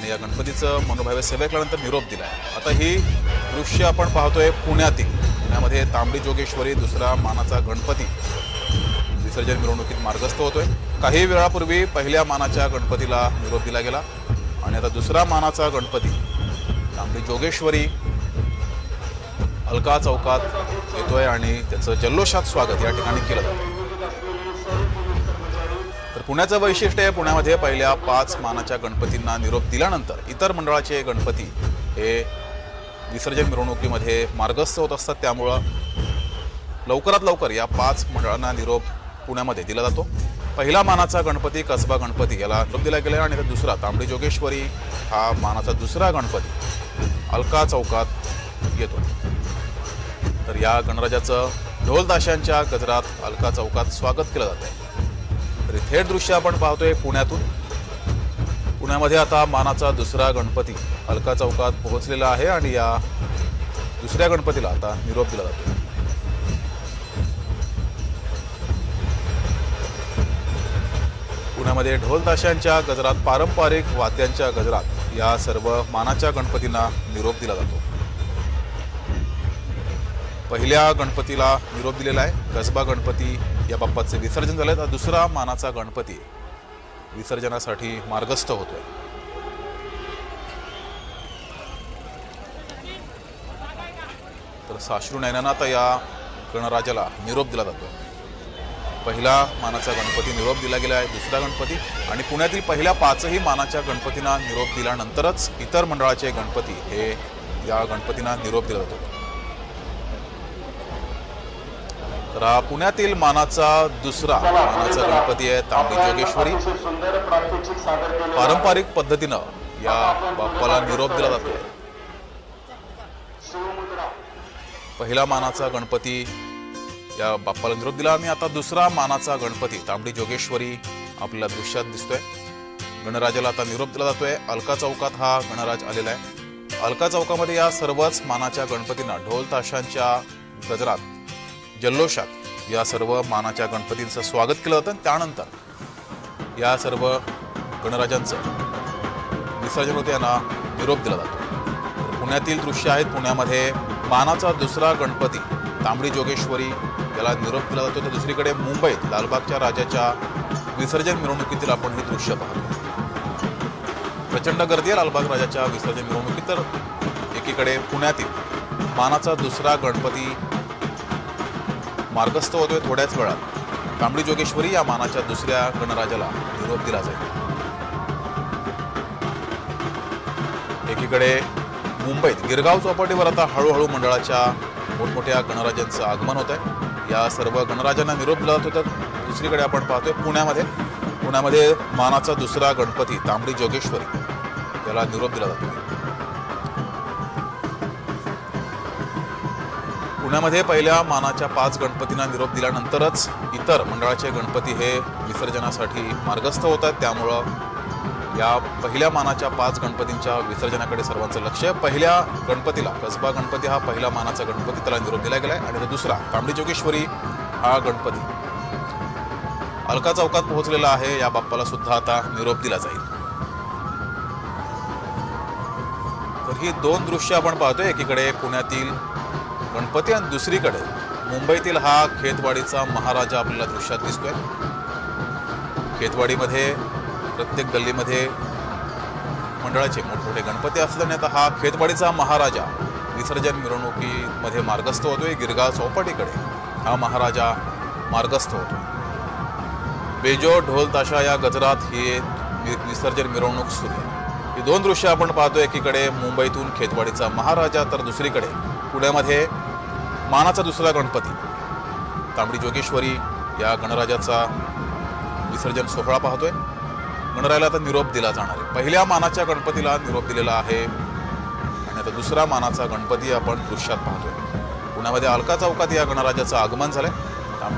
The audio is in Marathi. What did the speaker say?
आणि या गणपतीचं मनोभावे सेवेकल्यानंतर निरोप दिला आहे आता ही दृश्य आपण पाहतोय पुण्यातील. पुण्यामध्ये तांबडी जोगेश्वरी दुसरा मानाचा गणपती. विसर्जन मिरवणुकीत मार्गस्थ होतोय. काही वेळापूर्वी पहिल्या मानाच्या गणपतीला निरोप दिला गेला. आणि आता दुसरा मानाचा गणपती. तांबडी जोगेश्वरी अलका चौकात येतोय आणि त्याचं जल्लोषात स्वागत या ठिकाणी केलं जातं पुण्याचं वैशिष्ट्य आहे पुण्यामध्ये पहिल्या पाच मानाच्या गणपतींना निरोप दिल्यानंतर इतर मंडळाचे गणपती हे विसर्जन मिरवणुकीमध्ये मार्गस्थ होत असतात. त्यामुळं लवकरात लवकर या पाच मंडळांना निरोप पुण्यामध्ये दिला जातो. पहिला मानाचा गणपती कसबा गणपती याला निरोप दिला गेला आणि दुसरा तांबडी जोगेश्वरी हा मानाचा दुसरा गणपती अलका चौकात येतो. तर या गणराजाचं ढोलदाशांच्या गजरात अलका चौकात स्वागत केलं जात आहे तरी थेट दृश्य आपण पाहतोय पुण्यातून. पुण्यामध्ये आता मानाचा दुसरा गणपती अलका चौकात पोहोचलेला आहे आणि या दुसऱ्या गणपतीला आता निरोप दिला जातो पुण्यामध्ये ढोल ताशांच्या गजरात पारंपरिक वाद्यांच्या गजरात या सर्व मानाच्या गणपतींना निरोप दिला जातो. पहिल्या गणपतीला निरोप दिलेला आहे. कसबा गणपती या बाप्पाचे विसर्जन झाले तर दुसरा मानाचा गणपती विसर्जनासाठी मार्गस्थ होतोय. तर साश्रू नयनानं आता या गणराजाला निरोप दिला जातो पहिला मानाचा गणपती निरोप दिला गेला आहे. दुसरा गणपती आणि पुण्यातील पहिल्या पाचही मानाच्या गणपतींना निरोप दिल्यानंतरच इतर मंडळाचे गणपती हे या गणपतींना निरोप दिला जातो. तर हा पुण्यातील मानाचा दुसरा मानाचा गणपती आहे तांबडी जोगेश्वरी. पारंपरिक पद्धतीनं या बाप्पाला निरोप दिला जातोय. पहिला मानाचा गणपती या बाप्पाला निरोप दिला. आणि आता दुसरा मानाचा गणपती तांबडी जोगेश्वरी आपल्याला दृश्यात दिसतोय. गणराजाला आता निरोप दिला जातोय. अलका चौकात हा गणराज आलेला आहे. अलका चौकामध्ये या सर्वच मानाच्या गणपतींना ढोल ताशांच्या गजरात जल्लोषात या सर्व मानाच्या गणपतींचं स्वागत केलं होतं. आणि त्यानंतर या सर्व गणराजांचं विसर्जन होते यांना निरोप दिला जातो. पुण्यातील दृश्य आहेत. पुण्यामध्ये मानाचा दुसरा गणपती तांबडी जोगेश्वरी याला निरोप दिला जातो. तर दुसरीकडे मुंबईत लालबागच्या राजाच्या विसर्जन मिरवणुकीतील आपण हे दृश्य पाहतो. प्रचंड गर्दी आहे लालबाग राजाच्या विसर्जन मिरवणुकीत. तर एकीकडे पुण्यातील मानाचा दुसरा गणपती मार्गस्थ होतोय थोड्याच वेळात. तांबडी जोगेश्वरी या मानाच्या दुसऱ्या गणराजाला निरोप दिला जाईल. एकीकडे मुंबईत गिरगाव चौपाटीवर आता हळूहळू मंडळाच्या मोठमोठ्या गणराजांचं आगमन होत आहे या सर्व गणराजांना निरोप दिला जातो तर दुसरीकडे आपण पाहतोय पुण्यामध्ये. पुण्यामध्ये मानाचा दुसरा गणपती तांबडी जोगेश्वरी याला निरोप दिला जातो पुण्यामध्ये पहिल्या मानाच्या पाच गणपतींना निरोप दिल्यानंतरच इतर मंडळाचे गणपती हे विसर्जनासाठी मार्गस्थ होत आहेत. त्यामुळं या पहिल्या मानाच्या पाच गणपतींच्या विसर्जनाकडे सर्वांचं लक्ष. आहे पहिल्या गणपतीला कसबा गणपती हा पहिला मानाचा गणपती त्याला निरोप दिला गेला आहे आणि तो दुसरा तांबडी जोगेश्वरी हा गणपती. अलका चौकात पोहोचलेला आहे. या बाप्पाला सुद्धा आता निरोप दिला जाईल. तर ही दोन दृश्य आपण पाहतोय. एकीकडे पुण्यातील गणपती आणि दुसरीकडे मुंबईतील हा खेतवाडीचा महाराजा आपल्याला दृश्यात दिसतोय. खेतवाडीमध्ये प्रत्येक गल्लीमध्ये मंडळाचे मोठमोठे गणपती असतात आणि आता हा खेतवाडीचा महाराजा विसर्जन मिरवणुकीमध्ये मार्गस्थ होतोय. गिरगाव चौपाटीकडे हा महाराजा मार्गस्थ होतो बेजो ढोल ताशा या गजरात ही विसर्जन मिरवणूक सुरू आहे. ही दोन दृश्य आपण पाहतो एकीकडे मुंबईतून खेतवाडीचा महाराजा तर दुसरीकडे पुण्यामध्ये मानाचा दुसरा गणपती. तांबडी जोगेश्वरी या गणराजाचा विसर्जन सोहळा पाहतोय. गणरायाला आता निरोप दिला जाणार आहे. पहिल्या मानाच्या गणपतीला निरोप दिलेला आहे. आणि आता दुसरा मानाचा गणपती आपण दृश्यात पाहतोय. पुण्यामध्ये अलका चौकात या गणराजाचं आगमन झालंय.